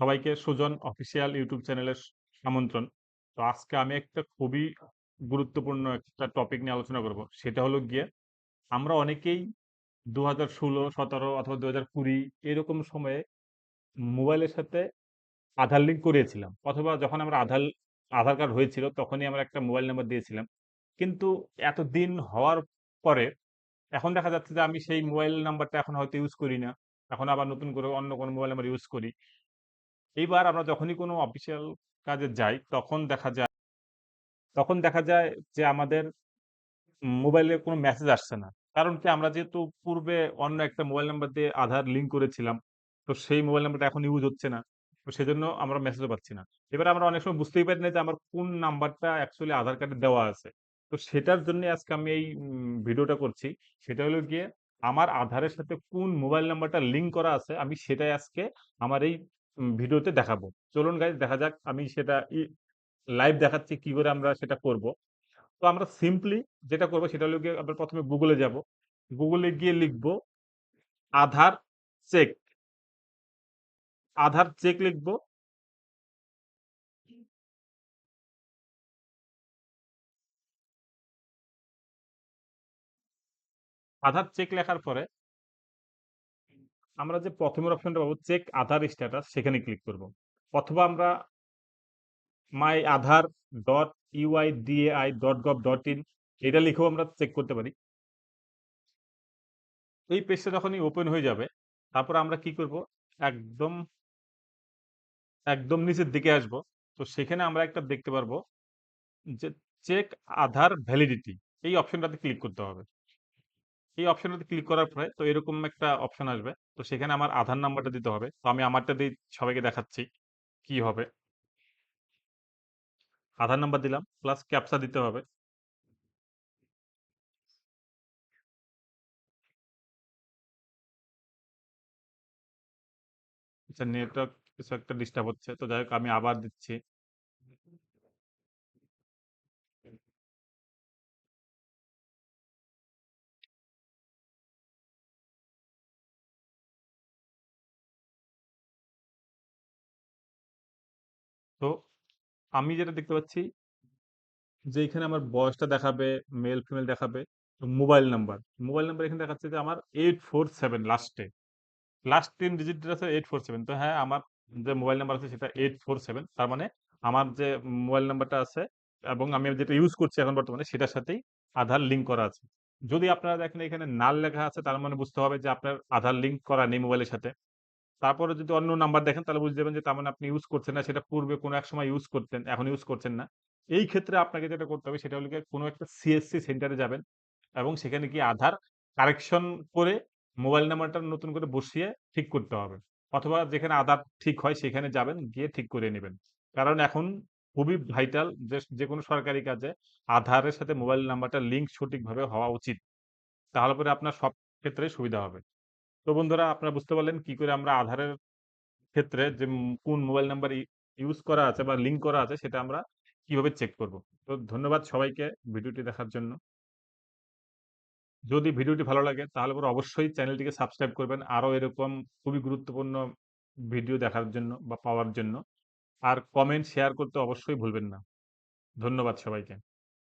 সবাইকে Sujan official YouTube চ্যানেলের আমন্ত্রণ। তো আজকে আমি একটা খুবই গুরুত্বপূর্ণ একটা টপিক নিয়ে আলোচনা করব। সেটা হলো গিয়ে আমরা অনেকেই ২০১৬, ১৭ অথবা ২০২০ এরকম সময়ে মোবাইলের সাথে আধার লিঙ্ক করিয়েছিলাম। অথবা যখন আমরা আধার আধার কার্ড হয়েছিল তখনই আমরা একটা মোবাইল নাম্বার দিয়েছিলাম। কিন্তু এতদিন হওয়ার পরে এখন দেখা যাচ্ছে যে আমি সেই মোবাইল নাম্বারটা এখন হয়তো ইউজ করি না। এখন আবার নতুন করে অন্য কোনো মোবাইল নাম্বার ইউজ করি। এইবার আমরা যখনই কোনো অফিসিয়াল কাজে যাই, তখন দেখা যায়, তখন দেখা যায় যে আমাদের মোবাইলে কোনো মেসেজ আসছে না। কারণ কি আমরা যেহেতু পূর্বে অন্য একটা মোবাইল নাম্বার দিয়ে আধার লিঙ্ক করেছিলাম। তো সেই মোবাইল নাম্বারটা এখন ইউজ হচ্ছে না। তো সেজন্য আমরা মেসেজও পাচ্ছি না। এবার আমরা অনেক সময় বুঝতেই পারি না যে আমার কোন নাম্বারটা অ্যাকচুয়ালি আধার কার্ডে দেওয়া আছে। তো সেটার জন্য আজকে আমি এই ভিডিওটা করছি। সেটা হলো গিয়ে আমার আধারের সাথে কোন মোবাইল নাম্বারটা লিঙ্ক করা আছে, আমি সেটাই আজকে আমার এই ভিডিওতে দেখাবো। চলুন গাইস দেখা যাক আমি সেটা লাইভ দেখাচ্ছি, কি করে আমরা সেটা করব। তো আমরা সিম্পলি যেটা করব সেটা হলো গিয়ে আমরা ১ম এ Google এ যাব। এ গিয়ে লিখব আধার চেক। আধার চেক লিখব। আধার চেক লেখার পরে আমরা যে প্রথমের অপশনটা পাবো চেক আধার স্ট্যাটাস সেখানে ক্লিক করব। অথবা আমরা my Aadhaar dot UIDAI dot gov dot in এটা লিখেও আমরা চেক করতে পারি। এই পেজটা যখনই ওপেন হয়ে যাবে, তারপর আমরা কি করব? একদম একদম নিচের দিকে আসব। তো সেখানে আমরা একটা দেখতে পারব যে চেক আধার ভ্যালিডিটি এই অপশনটাতে ক্লিক করতে হবে। এই অপশনটাতে ক্লিক করার পরে তো এরকম একটা অপশন আসবে। তো সেখানে আমার আধার নাম্বারটা দিতে হবে। তো আমি আমারটা দিয়ে সবাইকে দেখাচ্ছি কি হবে। আধার নাম্বার দিলাম প্লাস ক্যাপচা দিতে হবে। আচ্ছা নেটওয়ার্ক কিছু একটা ডিস্টার্ব হচ্ছে। তো যাই হোক, আমি আবার দিচ্ছি। তো আমি যেটা দেখতে পাচ্ছি যে এখানে আমার বয়সটা দেখাবে, মেল ফিমেল দেখাবে, মোবাইল নাম্বার। মোবাইল নাম্বার এখানে দেখাচ্ছে যে আমার 847 লাস্টে। লাস্ট ৩ ডিজিট যেটা আছে 847 তো হ্যাঁ, আমার যে মোবাইল নাম্বার আছে সেটা 847 তার মানে আমার যে মোবাইল নাম্বারটা আছে এবং আমি যেটা ইউজ করছি এখন বর্তমানে সেটার সাথেই আধার লিঙ্ক করা আছে। যদি আপনারা দেখেন এখানে নাল লেখা আছে তার মানে বুঝতে হবে যে আপনার আধার লিঙ্ক করা নেই মোবাইলের সাথে। তারপরে যদি অন্য নাম্বার দেখেন তাহলে বুঝে যাবেন যে তার মানে আপনি ইউজ করছেন না। সেটা পূর্বে কোনো এক সময় ইউজ করতেন, এখন ইউজ করছেন না। এই ক্ষেত্রে আপনাকে যেটা করতে হবে সেটা হলো কোনো একটা সিএসসি সেন্টারে যাবেন এবং সেখানে গিয়ে আধার কারেকশন করে মোবাইল নাম্বারটা নতুন করে বসিয়ে ঠিক করতে হবে। অথবা যেখানে আধার ঠিক হয় সেখানে যাবেন, গিয়ে ঠিক করে নেবেন কারণ এখন খুবই ভাইটাল যে যেকোনো সরকারি কাজে আধারের সাথে মোবাইল নাম্বারটা লিঙ্ক সঠিকভাবে হওয়া উচিত। তাহলে পরে আপনার সব ক্ষেত্রে সুবিধা হবে। তো বন্ধুরা, আপনারা বুঝতে পারলেন কি করে আমরা আধারের ক্ষেত্রে যে কোন মোবাইল নাম্বার ইউজ করা আছে বা লিঙ্ক করা আছে সেটা আমরা কীভাবে চেক করব। তো ধন্যবাদ সবাইকে ভিডিওটি দেখার জন্য। যদি ভিডিওটি ভালো লাগে তাহলে পরে অবশ্যই চ্যানেলটিকে সাবস্ক্রাইব করবেন। আরও এরকম খুবই গুরুত্বপূর্ণ ভিডিও দেখার জন্য বা পাওয়ার জন্য। আর কমেন্ট শেয়ার করতে অবশ্যই ভুলবেন না। ধন্যবাদ সবাইকে।